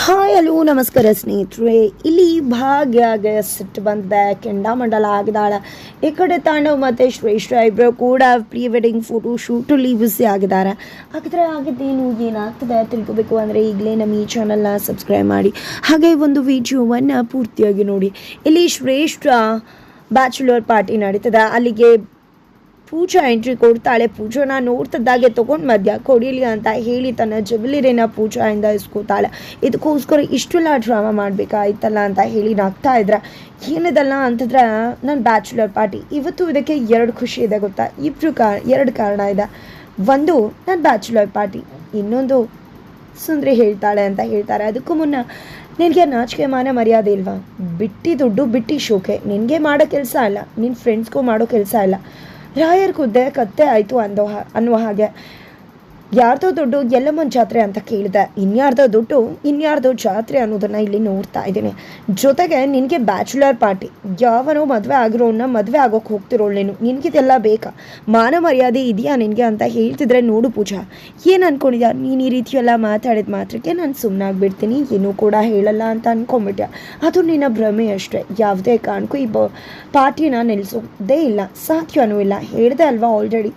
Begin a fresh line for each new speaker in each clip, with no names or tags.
Hi hello, ನಮಸ್ಕಾರ ಸ್ನೇಹಿತರೆ. ಇಲ್ಲಿ ಭಾಗ್ಯ ಗೆಸ್ಟ್ ಬಂದ ಕೆಂಡಾಮಂಡಲ ಆಗಿದ್ದಾಳೆ. ಈ ಕಡೆ ತಾಂಡವ್ ಮತ್ತು ಶ್ರೇಷ್ಠ ಇಬ್ಬರು ಕೂಡ ಪ್ರೀ ವೆಡ್ಡಿಂಗ್ ಫೋಟೋ ಶೂಟಲ್ಲಿ ಬಿಸಿ ಆಗಿದ್ದಾರೆ. ಹಾಗಿದ್ರೆ ಆಗಿದ್ದೇನು, ಏನಾಗ್ತದೆ ತಿಳ್ಕೊಬೇಕು ಅಂದರೆ ಈಗಲೇ ನಮ್ಮ ಈ ಚಾನಲ್ನ ಸಬ್ಸ್ಕ್ರೈಬ್ ಮಾಡಿ. ಹಾಗೆ ಒಂದು ವಿಡಿಯೋವನ್ನು ಪೂರ್ತಿಯಾಗಿ ನೋಡಿ. ಇಲ್ಲಿ ಶ್ರೇಷ್ಠ ಬ್ಯಾಚುಲರ್ ಪಾರ್ಟಿ ನಡೀತದೆ. ಅಲ್ಲಿಗೆ ಪೂಜಾ ಎಂಟ್ರಿ ಕೊಡ್ತಾಳೆ. ಪೂಜಾನ ನೋಡ್ತಿದ್ದಾಗೆ ತೊಗೊಂಡು ಮಧ್ಯ ಕೊಡಿಲಿ ಅಂತ ಹೇಳಿ ತನ್ನ ಜುವೆಲರಿನ ಪೂಜಾಯಿಂದ ಇಸ್ಕೋತಾಳೆ ಇದಕ್ಕೋಸ್ಕರ ಇಷ್ಟೆಲ್ಲ ಡ್ರಾಮಾ ಮಾಡ್ಬೇಕಾಯ್ತಲ್ಲ ಅಂತ ಹೇಳಿ ನಗ್ತಾ ಇದ್ರೆ. ಏನಿದಲ್ಲ ಅಂತಂದ್ರೆ ನನ್ನ ಬ್ಯಾಚುಲರ್ ಪಾರ್ಟಿ ಇವತ್ತು ಇದಕ್ಕೆ ಎರಡು ಖುಷಿ ಇದೆ ಗೊತ್ತಾ? ಇಬ್ಬರು ಕಾ, ಎರಡು ಕಾರಣ ಇದೆ. ಒಂದು ನನ್ನ ಬ್ಯಾಚುಲರ್ ಪಾರ್ಟಿ ಇನ್ನೊಂದು, ಸುಂದ್ರಿ ಹೇಳ್ತಾಳೆ ಅಂತ ಹೇಳ್ತಾರೆ. ಅದಕ್ಕೂ ಮುನ್ನ ನಿನಗೆ ನಾಚಿಕೆ ಮಾನ ಮರ್ಯಾದೆ ಇಲ್ವಾ? ಬಿಟ್ಟಿ ದುಡ್ಡು, ಬಿಟ್ಟಿ ಶೋಕೆ. ನಿನಗೆ ಮಾಡೋ ಕೆಲಸ ಅಲ್ಲ. ನಿನ್ನ ಫ್ರೆಂಡ್ಸ್ಗೂ ಮಾಡೋ ಕೆಲಸ ಇಲ್ಲ ರಾಯರ್ ಕುದ್ದೆ ಕತ್ತೆ ಆಯಿತು ಅಂದೋ ಅನ್ನುವ ಹಾಗೆ. ಯಾರ್ದೋ ದುಡ್ಡು ಯಲ್ಲಮ್ಮನ ಜಾತ್ರೆ ಅಂತ ಕೇಳಿದೆ. ಇನ್ಯಾರ್ದೋ ದುಡ್ಡು, ಇನ್ಯಾರ್ದೋ ಜಾತ್ರೆ ಅನ್ನೋದನ್ನ ಇಲ್ಲಿ ನೋಡ್ತಾ ಇದ್ದೀನಿ. ಜೊತೆಗೆ ನಿನಗೆ ಬ್ಯಾಚುಲರ್ ಪಾರ್ಟಿ ಯಾವನೋ ಮದುವೆ ಆಗಿರೋನ್ನ ಮದುವೆ ಆಗೋಕೆ ಹೋಗ್ತಿರೋಳು ನೀನು. ನಿನಗಿದೆಲ್ಲ ಬೇಕಾ? ಮಾನ ಮರ್ಯಾದೆ ಇದೆಯಾ ನಿನಗೆ ಅಂತ ಹೇಳ್ತಿದ್ರೆ ನೋಡು ಪೂಜಾ. ಏನು ಅನ್ಕೊಂಡಿದ್ಯಾ? ನೀನು ಈ ರೀತಿಯೆಲ್ಲ ಮಾತಾಡಿದ ಮಾತ್ರಕ್ಕೆ ನಾನು ಸುಮ್ಮನಾಗ್ಬಿಡ್ತೀನಿ ಏನೂ ಕೂಡ ಹೇಳಲ್ಲ ಅಂತ ಅನ್ಕೊಂಬಿಟ್ಯ ಅದು ನಿನ್ನ ಭ್ರಮೆ ಅಷ್ಟೇ. ಯಾವುದೇ ಕಾರಣಕ್ಕೂ ಈ ಬ ಪಾರ್ಟಿನ ನಿಲ್ಲಿಸೋದೇ ಇಲ್ಲ. ಸಾಧ್ಯವೂ ಇಲ್ಲ. ಹೇಳಿದೆ ಅಲ್ವಾ ಆಲ್ರೆಡಿ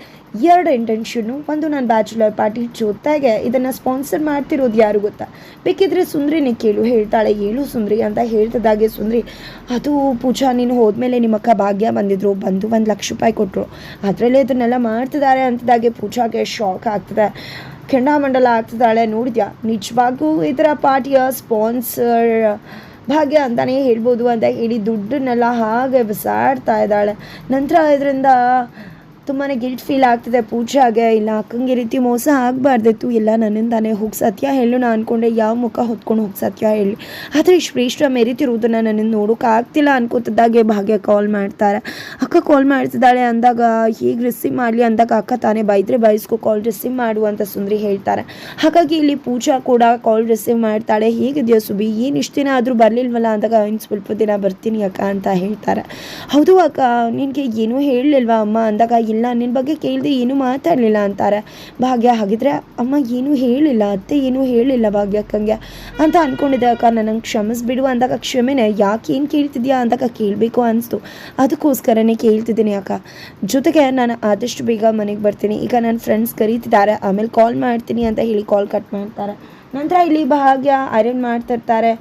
ಎರಡು ಇಂಟೆನ್ಷನ್ನು ಒಂದು ನಾನು ಬ್ಯಾಚುಲರ್ ಪಾರ್ಟಿ ಜೊತೆಗೆ ಇದನ್ನು ಸ್ಪಾನ್ಸರ್ ಮಾಡ್ತಿರೋದು ಯಾರು ಗೊತ್ತಾ? ಬೇಕಿದ್ರೆ ಸುಂದ್ರಿನೇ ಕೇಳು, ಹೇಳ್ತಾಳೆ ಹೇಳು ಸುಂದ್ರಿ ಅಂತ ಹೇಳ್ತಿದ್ದಾಗೆ ಸುಂದ್ರಿ, ಅದು ಪೂಜಾ, ನೀನು ಹೋದ್ಮೇಲೆ ನಿಮ್ಮಕ್ಕ ಭಾಗ್ಯ ಬಂದಿದ್ರು, ಬಂದು ಒಂದು ಲಕ್ಷ ರೂಪಾಯಿ ಕೊಟ್ಟರು ಅದರಲ್ಲೇ ಇದನ್ನೆಲ್ಲ ಮಾಡ್ತಿದ್ದಾರೆ ಅಂತಿದ್ದಾಗೆ ಪೂಜಾಗೆ ಶಾಕ್ ಆಗ್ತದೆ. ಕೆಂಡಾಮಂಡಲ ಆಗ್ತಿದ್ದಾಳೆ, ನೋಡಿದ್ಯಾ? ನಿಜವಾಗೂ ಇದರ ಪಾರ್ಟಿಯ ಸ್ಪಾನ್ಸರ್ ಭಾಗ್ಯ ಅಂತಲೇ ಹೇಳ್ಬೋದು ಅಂತ ಹೇಳಿ ದುಡ್ಡನ್ನೆಲ್ಲ ಹಾಗೆ ಬಿಸಾಡ್ತಾ ಇದ್ದಾಳೆ. ನಂತರ ಇದರಿಂದ ತುಂಬಾ ಗಿಲ್ಟ್ ಫೀಲ್ ಆಗ್ತಿದೆ. ಪೂಜಾಗೆ ಇಲ್ಲ, ಅಕ್ಕಂಗೆ ರೀತಿ ಮೋಸ ಆಗಬಾರ್ದಿತ್ತು ಇಲ್ಲ ನನ್ನಿಂದಾನೆ ಹೋಗಿ ಸತ್ಯ ಹೇಳು. ನಾನು ಅಂದ್ಕೊಂಡೆ ಯಾವ ಮುಖ ಹೊತ್ಕೊಂಡು ಹೋಗಿ ಸತ್ಯ ಹೇಳಿ. ಆದರೆ ಶ್ರೇಷ್ಠ ಮೆರಿತಿರುವುದನ್ನು ನನ್ನನ್ನು ನೋಡೋಕೆ ಆಗ್ತಿಲ್ಲ ಅನ್ಕೋತಿದ್ದಾಗೆ ಭಾಗ್ಯ ಕಾಲ್ ಮಾಡ್ತಾರೆ. ಅಕ್ಕ ಕಾಲ್ ಮಾಡ್ತಿದ್ದಾಳೆ ಅಂದಾಗ, ಹೀಗೆ ರಿಸೀವ್ ಮಾಡಲಿ ಅಂದಾಗ ಅಕ್ಕ ತಾನೇ ಬೈದ್ರೆ ಬೈಸ್ಕೊ ಕಾಲ್ ರಿಸೀವ್ ಮಾಡು ಅಂತ ಸುಂದ್ರಿ ಹೇಳ್ತಾರೆ. ಹಾಗಾಗಿ ಇಲ್ಲಿ ಪೂಜಾ ಕೂಡ ಕಾಲ್ ರಿಸೀವ್ ಮಾಡ್ತಾಳೆ. ಹೀಗಿದೆಯೋ ಸುಬಿ, ಏನು ಇಷ್ಟು ದಿನ ಆದರೂ ಬರಲಿಲ್ವಲ್ಲ ಅಂದಾಗ ಇನ್ನು ಸ್ವಲ್ಪ ದಿನ ಬರ್ತೀನಿ ಅಕ್ಕ ಅಂತ ಹೇಳ್ತಾರೆ. ಹೌದು ಅಕ್ಕ, ನಿನಗೆ ಏನೂ ಹೇಳಲಿಲ್ವಾ ಅಮ್ಮ ಅಂದಾಗ ಇಲ್ಲ ನಿನ್ನ ಬಗ್ಗೆ ಕೇಳಿದೆ ಏನೂ ಮಾತಾಡಲಿಲ್ಲ ಅಂತಾರೆ. ಭಾಗ್ಯ ಹಾಗಿದ್ರೆ ಅಮ್ಮ ಏನೂ ಹೇಳಿಲ್ಲ, ಅತ್ತೆ ಏನೂ ಹೇಳಿಲ್ಲ ಭಾಗ್ಯಕ್ಕಂಗೆ ಅಂತ ಅಂದ್ಕೊಂಡಿದ್ದೆ ಅಕ್ಕ ನನಗೆ ಕ್ಷಮಿಸ್ಬಿಡು ಅಂದಾಗ ಕ್ಷಮೆನೆ, ಯಾಕೆ ಏನು ಕೇಳ್ತಿದ್ಯಾ ಅಂದಾಗ ಕೇಳಬೇಕು ಅನಿಸ್ತು. ಅದಕ್ಕೋಸ್ಕರನೇ ಕೇಳ್ತಿದ್ದೀನಿ ಅಕ್ಕ. ಜೊತೆಗೆ ನಾನು ಆದಷ್ಟು ಬೇಗ ಮನೆಗೆ ಬರ್ತೀನಿ. ಈಗ ನನ್ನ ಫ್ರೆಂಡ್ಸ್ ಕರೀತಿದ್ದಾರೆ, ಆಮೇಲೆ ಕಾಲ್ ಮಾಡ್ತೀನಿ ಅಂತ ಹೇಳಿ ಕಾಲ್ ಕಟ್ ಮಾಡ್ತಾರೆ. ನಂತರ ಇಲ್ಲಿ ಭಾಗ್ಯ ಐರನ್ ಮಾಡ್ತಿರ್ತಾರೆ.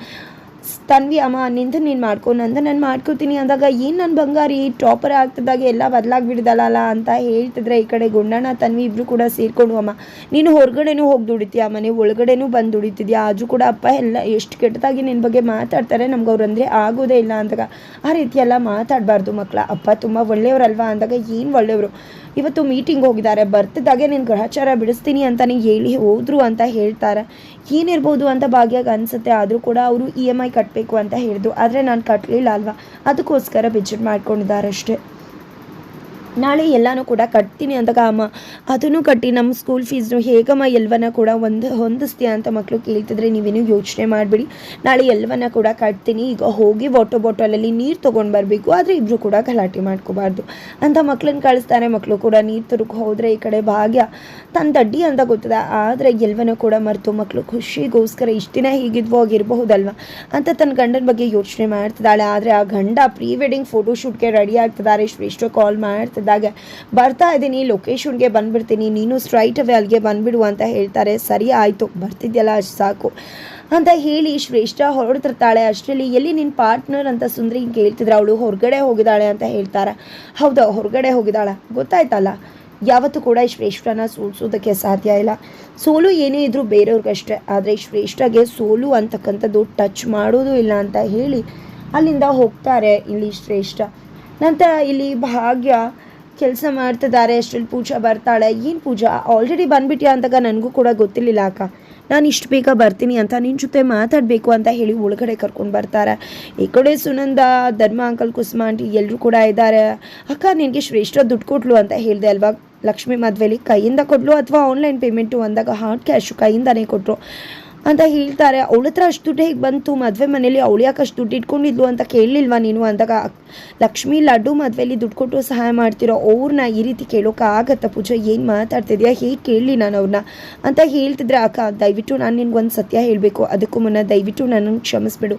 ತನ್ವಿ, ಅಮ್ಮ, ನಿಂದ ನೀನು ಮಾಡ್ಕೊ, ನಂದ ನಾನು ಮಾಡ್ಕೊತೀನಿ ಅಂದಾಗ ಏನು ನನ್ನ ಬಂಗಾರಿ? ಟಾಪರ್ ಆಗ್ತಿದ್ದಾಗ ಎಲ್ಲ ಬದಲಾಗ್ಬಿಡ್ದಲ್ಲ ಅಂತ ಹೇಳ್ತಿದ್ರೆ ಈ ಕಡೆ ಗುಂಡಣ್ಣ, ತನ್ವಿ ಇಬ್ಬರು ಕೂಡ ಸೇರ್ಕೊಂಡು, ಅಮ್ಮ, ನೀನು ಹೊರಗಡೆನೂ ಹೋಗಿ ದುಡಿತೀಯ ಮನೆ ಒಳಗಡೆನೂ ಬಂದು ದುಡಿತಿದ್ಯಾ? ಆದರೂ ಕೂಡ ಅಪ್ಪ ಎಲ್ಲ ಎಷ್ಟು ಕೆಟ್ಟದಾಗಿ ನಿನ್ನ ಬಗ್ಗೆ ಮಾತಾಡ್ತಾರೆ, ನಮ್ಗೆ ಅವ್ರಂದರೆ ಆಗೋದೇ ಇಲ್ಲ ಅಂದಾಗ ಆ ರೀತಿ ಎಲ್ಲ ಮಾತಾಡಬಾರ್ದು ಮಕ್ಕಳ ಅಪ್ಪ ತುಂಬ ಒಳ್ಳೆಯವರಲ್ವಾ ಅಂದಾಗ ಏನು ಒಳ್ಳೆಯವರು? ಇವತ್ತು ಮೀಟಿಂಗ್ ಹೋಗಿದ್ದಾರೆ. ಬರ್ತಿದ್ದಾಗೆ ನೀನು ಗ್ರಹಚಾರ ಬಿಡಿಸ್ತೀನಿ ಅಂತಲೇ ಹೇಳಿ ಹೋದರು ಅಂತ ಹೇಳ್ತಾರೆ. ಏನಿರ್ಬೋದು ಅಂತ ಭಾಗ್ಯಾಗ ಅನಿಸುತ್ತೆ. ಆದರೂ ಕೂಡ ಅವರು ಇ ಎಂ ಐ ಕಟ್ಟಬೇಕು ಅಂತ ಹೇಳಿದ್ರು ಆದರೆ ನಾನು ಕಟ್ಟಲಿಲ್ಲ ಅಲ್ವಾ? ಅದಕ್ಕೋಸ್ಕರ ಬಿಜೆಟ್ ಮಾಡ್ಕೊಂಡಿದ್ದಾರೆ ಅಷ್ಟೇ ನಾಳೆ ಎಲ್ಲನೂ ಕೂಡ ಕಟ್ತೀನಿ ಅಂತ ಅಮ್ಮ, ಅದನ್ನು ಕಟ್ಟಿ ನಮ್ಮ ಸ್ಕೂಲ್ ಫೀಸ್ನು ಹೇಗಮ್ಮ ಎಲ್ಲವನ್ನ ಕೂಡ ಒಂದು ಹೊಂದಿಸ್ತೀಯ ಅಂತ ಮಕ್ಕಳು ಕೇಳ್ತಿದ್ರೆ ನೀವೇನು ಯೋಚನೆ ಮಾಡಿಬಿಡಿ. ನಾಳೆ ಎಲ್ಲವನ್ನ ಕೂಡ ಕಟ್ತೀನಿ, ಈಗ ಹೋಗಿ ವಾಟರ್ ಬಾಟಲಲ್ಲಿ ನೀರು ತೊಗೊಂಡು ಬರಬೇಕು, ಆದರೆ ಇಬ್ಬರು ಕೂಡ ಗಲಾಟೆ ಮಾಡ್ಕೋಬಾರ್ದು. ಅಂತ ಮಕ್ಕಳನ್ನ ಕಳಿಸ್ತಾರೆ ಮಕ್ಕಳು ಕೂಡ ನೀರು ತುರುಕು ಹೋದರೆ ಈ ಕಡೆ ಭಾಗ್ಯ ತನ್ನ ದಡ್ಡಿ ಅಂತ ಗೊತ್ತದೆ, ಆದರೆ ಎಲ್ವನ ಕೂಡ ಮರೆತು ಮಕ್ಕಳು ಖುಷಿಗೋಸ್ಕರ ಇಷ್ಟು ದಿನ ಹೀಗಿದ್ವೋ ಆಗಿರಬಹುದಲ್ವ ಅಂತ ತನ್ನ ಗಂಡನ ಬಗ್ಗೆ ಯೋಚನೆ ಮಾಡ್ತಿದ್ದಾಳೆ. ಆದರೆ ಆ ಗಂಡ ಪ್ರೀ ವೆಡ್ಡಿಂಗ್ ಫೋಟೋಶೂಟ್ಗೆ ರೆಡಿ ಆಗ್ತಿದ್ದಾರೆ ಶ್ರೇಷ್ಠ ಕಾಲ್ ಮಾಡ್ತಿದ್ದಾಗ ಬರ್ತಾ ಇದ್ದೀನಿ, ಲೊಕೇಶನ್ಗೆ ಬಂದುಬಿಡ್ತೀನಿ, ನೀನು ಸ್ಟ್ರೈಟ್ ಅವೇ ಅಲ್ಲಿಗೆ ಬಂದುಬಿಡು ಅಂತ ಹೇಳ್ತಾರೆ. ಸರಿ ಆಯಿತು, ಬರ್ತಿದ್ಯಲ್ಲ, ಅಷ್ಟು ಸಾಕು ಅಂತ ಹೇಳಿ ಶ್ರೇಷ್ಠ ಹೊರಡ್ತಿರ್ತಾಳೆ. ಅಷ್ಟರಲ್ಲಿ ಎಲ್ಲಿ ನಿನ್ನ ಪಾರ್ಟ್ನರ್ ಅಂತ ಸುಂದ್ರಿ ಕೇಳ್ತಿದ್ರೆ ಅವಳು ಹೊರಗಡೆ ಹೋಗಿದ್ದಾಳೆ ಅಂತ ಹೇಳ್ತಾರೆ. ಹೌದಾ, ಹೊರಗಡೆ ಹೋಗಿದ್ದಾಳೆ? ಗೊತ್ತಾಯ್ತಲ್ಲ. ಯಾವತ್ತೂ ಕೂಡ ಈ ಶ್ರೇಷ್ಠನ ಸೋಲ್ಸೋದಕ್ಕೆ ಸಾಧ್ಯ ಇಲ್ಲ. ಸೋಲು ಏನೇ ಇದ್ರೂ ಬೇರೆಯವ್ರಿಗಷ್ಟೇ. ಆದರೆ ಶ್ರೇಷ್ಠಗೆ ಸೋಲು ಅಂತಕ್ಕಂಥದ್ದು ಟಚ್ ಮಾಡೋದು ಇಲ್ಲ ಅಂತ ಹೇಳಿ ಅಲ್ಲಿಂದ ಹೋಗ್ತಾರೆ ಇಲ್ಲಿ ಶ್ರೇಷ್ಠ. ನಂತರ ಇಲ್ಲಿ ಭಾಗ್ಯ ಕೆಲಸ ಮಾಡ್ತಿದ್ದಾರೆ ಅಷ್ಟರಲ್ಲಿ ಪೂಜಾ ಬರ್ತಾಳೆ. ಏನು ಪೂಜಾ? ಆಲ್ರೆಡಿ ಬಂದ್ಬಿಟ್ಟಿಯಾ ಅಂತಾಗ ನನಗೂ ಕೂಡ ಗೊತ್ತಿರಲಿಲ್ಲ ಅಕ್ಕ. ನಾನು ಇಷ್ಟು ಬೇಗ ಬರ್ತೀನಿ ಅಂತ ನಿನ್ನ ಜೊತೆ ಮಾತಾಡಬೇಕು ಅಂತ ಹೇಳಿ ಒಳಗಡೆ ಕರ್ಕೊಂಡು ಬರ್ತಾರೆ. ಈ ಕಡೆ ಸುನಂದ, ಧರ್ಮ, ಅಂಕಲ್ ಕುಸುಮ ಎಲ್ಲರೂ ಕೂಡ ಇದ್ದಾರೆ. ಅಕ್ಕ, ನಿನಗೆ ಶ್ರೇಷ್ಠ ದುಡ್ಡು ಕೊಟ್ಲು ಅಂತ ಹೇಳಿದೆ ಅಲ್ವಾ? ಲಕ್ಷ್ಮಿ ಮದುವೆಲಿ ಕೈಯಿಂದ ಕೊಡಲು ಅಥವಾ ಆನ್ಲೈನ್ ಪೇಮೆಂಟು ಅಂದಾಗ ಹಾರ್ಡ್ ಕ್ಯಾಶು ಕೈಯಿಂದನೇ ಕೊಟ್ಟರು ಅಂತ ಹೇಳ್ತಾರೆ. ಅವಳ ಹತ್ರ ಅಷ್ಟು ದುಡ್ಡು ಹೇಗೆ ಬಂತು? ಮದುವೆ ಮನೇಲಿ ಅವಳು ಯಾಕೆ ಅಷ್ಟು ದುಡ್ಡು ಇಟ್ಕೊಂಡಿದ್ಲು ಅಂತ ಕೇಳಲಿಲ್ವಾ ನೀನು ಅಂದಾಗ, ಲಕ್ಷ್ಮಿ ಲಡ್ಡು ಮದುವೆಯಲ್ಲಿ ದುಡ್ಡು ಕೊಟ್ಟು ಸಹಾಯ ಮಾಡ್ತಿರೋ ಅವ್ರನ್ನ ಈ ರೀತಿ ಕೇಳೋಕ್ಕಾಗತ್ತಾ ಪೂಜಾ? ಏನು ಮಾತಾಡ್ತಿದ್ಯಾ? ಹೇಗೆ ಕೇಳಲಿ ನಾನು ಅವ್ರನ್ನ ಅಂತ ಹೇಳ್ತಿದ್ರೆ, ಅಕ್ಕ, ದಯವಿಟ್ಟು ನಾನು ನಿನ್ಗೆ ಒಂದು ಸತ್ಯ ಹೇಳಬೇಕು. ಅದಕ್ಕೂ ಮುನ್ನ ದಯವಿಟ್ಟು ನನ್ನನ್ನು ಕ್ಷಮಿಸ್ಬಿಡು.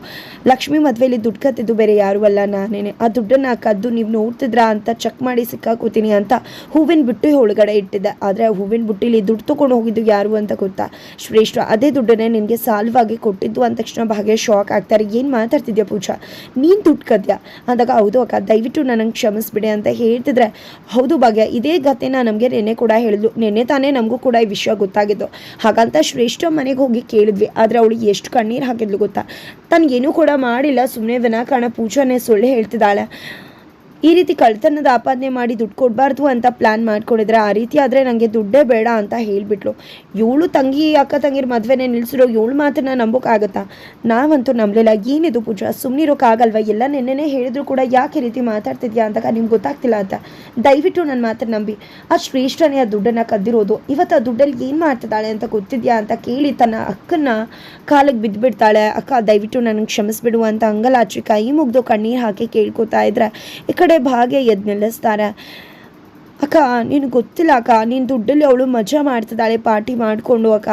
ಲಕ್ಷ್ಮಿ ಮದುವೆಯಲ್ಲಿ ದುಡ್ಡು ಕತ್ತಿದ್ದು ಬೇರೆ ಯಾರು ಅಲ್ಲ ನಾನೇನೆ. ಆ ದುಡ್ಡನ್ನು ಕದ್ದು ನೀವು ನೋಡ್ತಿದ್ರಾ ಅಂತ ಚೆಕ್ ಮಾಡಿ ಸಿಕ್ಕಾಕೋತೀನಿ ಅಂತ ಹೂವಿನ ಬುಟ್ಟಿ ಒಳಗಡೆ ಇಟ್ಟಿದ್ದೆ. ಆದರೆ ಹೂವಿನ ಬುಟ್ಟಿಲಿ ದುಡ್ಡು ತೊಗೊಂಡು ಹೋಗಿದ್ದು ಯಾರು ಅಂತ ಗೊತ್ತಾ? ಶ್ರೇಷ್ಠ, ಅದೇ ದುಡ್ಡನ್ನೇ ನಿನಗೆ ಸಾಲವಾಗಿ ಕೊಟ್ಟಿದ್ದು. ಅಂದ ತಕ್ಷಣ ಭಾಗ್ಯ ಶಾಕ್ ಆಗ್ತಾರೆ. ಏನು ಮಾತಾಡ್ತಿದ್ಯಾ ಪೂಜಾ? ನೀನು ದುಡ್ಡು ಕದ್ಯಾ? ಅಂದಾಗ, ಹೌದು ಅಕ್ಕ, ದಯವಿಟ್ಟು ನನಗೆ ಕ್ಷಮಿಸ್ಬಿಡಿ ಅಂತ ಹೇಳ್ತಿದ್ರೆ, ಹೌದು ಭಾಗ್ಯ, ಇದೇ ಗತೆನ ನಮಗೆ ನೆನ್ನೆ ಕೂಡ ಹೇಳಿದ್ಲು. ನೆನ್ನೆ ತಾನೇ ನಮಗೂ ಕೂಡ ಈ ವಿಷಯ ಗೊತ್ತಾಗಿದ್ದು. ಹಾಗಂತ ಶ್ರೇಷ್ಠ ಮನೆಗೆ ಹೋಗಿ ಕೇಳಿದ್ವಿ. ಆದರೆ ಅವಳು ಎಷ್ಟು ಕಣ್ಣೀರು ಹಾಕಿದ್ಲು ಗೊತ್ತಾ? ತನಗೇನೂ ಕೂಡ ಮಾಡಿಲ್ಲ. ಸುಮ್ಮನೆ ವಿನಾಕಾರಣ ಪೂಜಾನೇ ಸುಳ್ಳು ಹೇಳ್ತಿದ್ದಾಳೆ. ಈ ರೀತಿ ಕಳ್ತನದ ಆಪಾದನೆ ಮಾಡಿ ದುಡ್ಡು ಕೊಡಬಾರ್ದು ಅಂತ ಪ್ಲ್ಯಾನ್ ಮಾಡ್ಕೊಂಡಿದ್ರೆ ಆ ರೀತಿ ಆದರೆ ನನಗೆ ದುಡ್ಡೇ ಬೇಡ ಅಂತ ಹೇಳಿಬಿಟ್ಲು. ಏಳು ತಂಗಿ, ಅಕ್ಕ ತಂಗಿರ ಮದುವೆನೇ ನಿಲ್ಲಿಸಿರೋ ಏಳು ಮಾತನ್ನ ನಂಬೋಕ್ಕಾಗತ್ತಾ ನಾವಂತೂ ನಂಬಲಿಲ್ಲ. ಏನಿದು ಪೂಜಾ? ಸುಮ್ಮನಿರೋಕ್ಕಾಗಲ್ವ ಎಲ್ಲ ನೆನ್ನೆನೇ ಹೇಳಿದ್ರು ಕೂಡ ಯಾಕೆ ರೀತಿ ಮಾತಾಡ್ತಿದ್ಯಾ ಅಂತ ನಿಮ್ಗೆ ಗೊತ್ತಾಗ್ತಿಲ್ಲ ಅಂತ. ದಯವಿಟ್ಟು ನನ್ನ ಮಾತ್ರ ನಂಬಿ. ಆ ಶ್ರೇಷ್ಠನೇ ಆ ದುಡ್ಡನ್ನು ಕದ್ದಿರೋದು. ಇವತ್ತು ಆ ದುಡ್ಡಲ್ಲಿ ಏನು ಮಾಡ್ತಿದ್ದಾಳೆ ಅಂತ ಗೊತ್ತಿದ್ಯಾ ಅಂತ ಕೇಳಿ ತನ್ನ ಅಕ್ಕನ ಕಾಲಿಗೆ ಬಿದ್ದುಬಿಡ್ತಾಳೆ ಅಕ್ಕ, ದಯವಿಟ್ಟು ನನಗೆ ಕ್ಷಮಿಸ್ಬಿಡು ಅಂತ ಅಂಗಲಾಚಿ ಕೈ ಮುಗ್ದು ಕಣ್ಣೀರು ಹಾಕಿ ಕೇಳ್ಕೊತಾ ಇದ್ರೆ, ಈ ಕಡೆ ಭಾಗ್ಯ ಎದ್ದು ನಿಲ್ಲಿಸ್ತಾರೆ. ಅಕ್ಕ, ನೀನು ಗೊತ್ತಿಲ್ಲ ಅಕ್ಕ, ನೀನು ದುಡ್ಡಲ್ಲಿ ಅವಳು ಮಜಾ ಮಾಡ್ತಿದ್ದಾಳೆ, ಪಾರ್ಟಿ ಮಾಡಿಕೊಂಡು, ಅಕ್ಕ.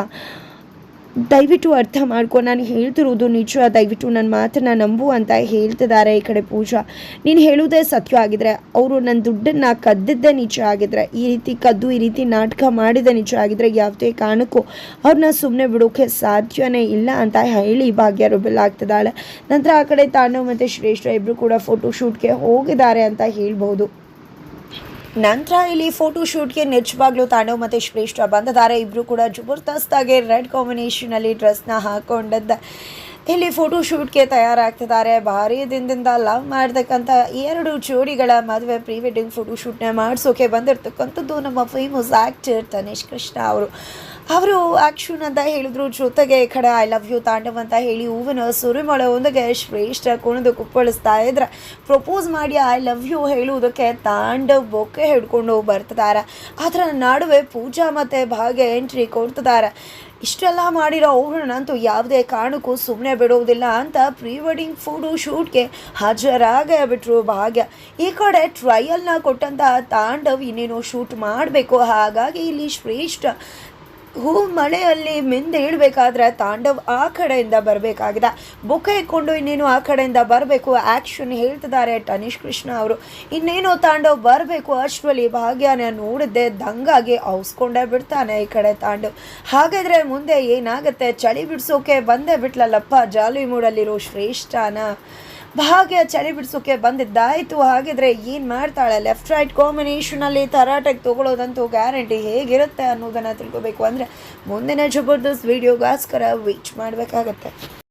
ದಯವಿಟ್ಟು ಅರ್ಥ ಮಾಡ್ಕೊ. ನಾನು ಹೇಳ್ತಿರೋದು ನಿಜ, ದಯವಿಟ್ಟು ನನ್ನ ಮಾತನ್ನ ನಂಬು ಅಂತ ಹೇಳ್ತಿದ್ದಾರೆ ಈ ಕಡೆ ಪೂಜಾ. ನೀನು ಹೇಳುವುದೇ ಸತ್ಯ ಆಗಿದ್ರೆ, ಅವರು ನನ್ನ ದುಡ್ಡನ್ನು ಕದ್ದಿದ್ದೇ ನಿಜ ಆಗಿದ್ರೆ, ಈ ರೀತಿ ಕದ್ದು, ಈ ರೀತಿ ನಾಟಕ ಮಾಡಿದ ನಿಜ ಆಗಿದ್ರೆ ಯಾವುದೇ ಕಾರಣಕ್ಕೂ ಅವ್ರನ್ನ ಸುಮ್ಮನೆ ಬಿಡೋಕೆ ಸಾಧ್ಯವೇ ಇಲ್ಲ ಅಂತ ಹೇಳಿ ಭಾಗ್ಯ ಆಗ್ತಿದ್ದಾಳೆ ನಂತರ ಆ ಕಡೆ ತಾನು ಮತ್ತು ಶ್ರೇಷ್ಠ ಇಬ್ಬರು ಕೂಡ ಫೋಟೋ ಶೂಟ್ಗೆ ಹೋಗಿದ್ದಾರೆ ಅಂತ ಹೇಳ್ಬೋದು. ನಂತರ ಇಲ್ಲಿ ಫೋಟೋ ಶೂಟ್ಗೆ ನಿಜವಾಗ್ಲೂ ತಾಂಡವ್ ಮತ್ತು ಶ್ರೇಷ್ಠ ಬಂದಿದ್ದಾರೆ ಇಬ್ಬರು ಕೂಡ ಜಬರ್ದಸ್ತಾಗಿ ರೆಡ್ ಕಾಂಬಿನೇಷನಲ್ಲಿ ಡ್ರೆಸ್ನ ಹಾಕೊಂಡದ್ದ ಇಲ್ಲಿ ಫೋಟೋ ಶೂಟ್ಗೆ ತಯಾರಾಗ್ತಿದ್ದಾರೆ. ಭಾರಿ ದಿನದಿಂದ ಲವ್ ಮಾಡ್ತಕ್ಕಂಥ ಎರಡು ಜೋಡಿಗಳ ಮದುವೆ ಪ್ರೀ ವೆಡ್ಡಿಂಗ್ ಫೋಟೋ ಶೂಟ್ನ ಮಾಡಿಸೋಕೆ ಬಂದಿರತಕ್ಕಂಥದ್ದು ನಮ್ಮ ಫೇಮಸ್ ಆ್ಯಕ್ಟರ್ ತನೇಶ್ ಕೃಷ್ಣ ಅವರು. ಅವರು ಆಕ್ಷನ್ ಅಂತ ಹೇಳಿದ್ರು, ಜೊತೆಗೆ ಕಡೆ ಐ ಲವ್ ಯು ತಾಂಡವ್ ಅಂತ ಹೇಳಿ ಹೂವಿನ ಸುರಿಮಳೆ ಒಂದಿಗೆ ಶ್ರೇಷ್ಠ ಕುಣಿದು ಕುಪ್ಪಳಿಸ್ತಾ ಇದ್ರೆ ಪ್ರಪೋಸ್ ಮಾಡಿ ಐ ಲವ್ ಯು ಹೇಳುವುದಕ್ಕೆ ತಾಂಡವ್ ಬೊಕ್ಕೆ ಹಿಡ್ಕೊಂಡು ಬರ್ತಿದ್ದಾರೆ ಅದರ ನಡುವೆ ಪೂಜಾ ಮತ್ತು ಭಾಗ್ಯ ಎಂಟ್ರಿ ಕೊಡ್ತಿದ್ದಾರೆ ಇಷ್ಟೆಲ್ಲ ಮಾಡಿರೋ ಅವ್ರನ್ನಂತೂ ಯಾವುದೇ ಕಾರಣಕ್ಕೂ ಸುಮ್ಮನೆ ಬಿಡುವುದಿಲ್ಲ ಅಂತ ಪ್ರೀ ವೆಡ್ಡಿಂಗ್ ಫೋಟೋ ಶೂಟ್ಗೆ ಹಾಜರಾಗೇ ಬಿಟ್ರು ಭಾಗ್ಯ. ಈ ಕಡೆ ಟ್ರಯಲ್ನ ಕೊಟ್ಟಂತಹ ತಾಂಡವ್ ಇನ್ನೇನು ಶೂಟ್ ಮಾಡಬೇಕು? ಹಾಗಾಗಿ ಇಲ್ಲಿ ಶ್ರೇಷ್ಠ ಹೂ ಮಳೆಯಲ್ಲಿ ಮಿಂದೇಳಬೇಕಾದ್ರೆ ತಾಂಡವ್ ಆ ಕಡೆಯಿಂದ ಬರಬೇಕಾಗಿದೆ. ಬುಕ್ ಇಟ್ಕೊಂಡು ಇನ್ನೇನು ಆ ಕಡೆಯಿಂದ ಬರಬೇಕು? ಆ್ಯಕ್ಷನ್ ಹೇಳ್ತಿದ್ದಾರೆ ಟನೀಶ್ ಕೃಷ್ಣ ಅವರು. ಇನ್ನೇನು ತಾಂಡವ್ ಬರಬೇಕು? ಅಷ್ಟರಲ್ಲಿ ಭಾಗ್ಯನ ನೋಡಿದ್ದೆ, ದಂಗಾಗಿ ಔಸ್ಕೊಂಡೇ ಬಿಡ್ತಾನೆ ಈ ಕಡೆ ತಾಂಡವ್. ಹಾಗಾದರೆ ಮುಂದೆ ಏನಾಗುತ್ತೆ? ಚಳಿ ಬಿಡಿಸೋಕೆ ಬಂದೇ ಬಿಟ್ಲಲ್ಲಪ್ಪ? ಜಾಲಿ ಮೂಡಲ್ಲಿರೋ ಶ್ರೇಷ್ಠನ. ಭಾಗ್ಯ ಚಳಿ ಬಿಡಿಸೋಕೆ ಬಂದಿದ್ದಾಯಿತು. ಹಾಗಿದ್ರೆ ಏನು ಮಾಡ್ತಾಳೆ? ಲೆಫ್ಟ್ ರೈಟ್ ಕಾಂಬಿನೇಷನಲ್ಲಿ ತರಾಟೆಗೆ ತೊಗೊಳೋದಂತೂ ಗ್ಯಾರಂಟಿ ಹೇಗಿರುತ್ತೆ ಅನ್ನೋದನ್ನು ತಿಳ್ಕೊಬೇಕು. ಅಂದರೆ ಮುಂದಿನ ಜಬರ್ದಸ್ತ್ ವೀಡಿಯೋಗೋಸ್ಕರ ವೀಚ್ ಮಾಡಬೇಕಾಗತ್ತೆ.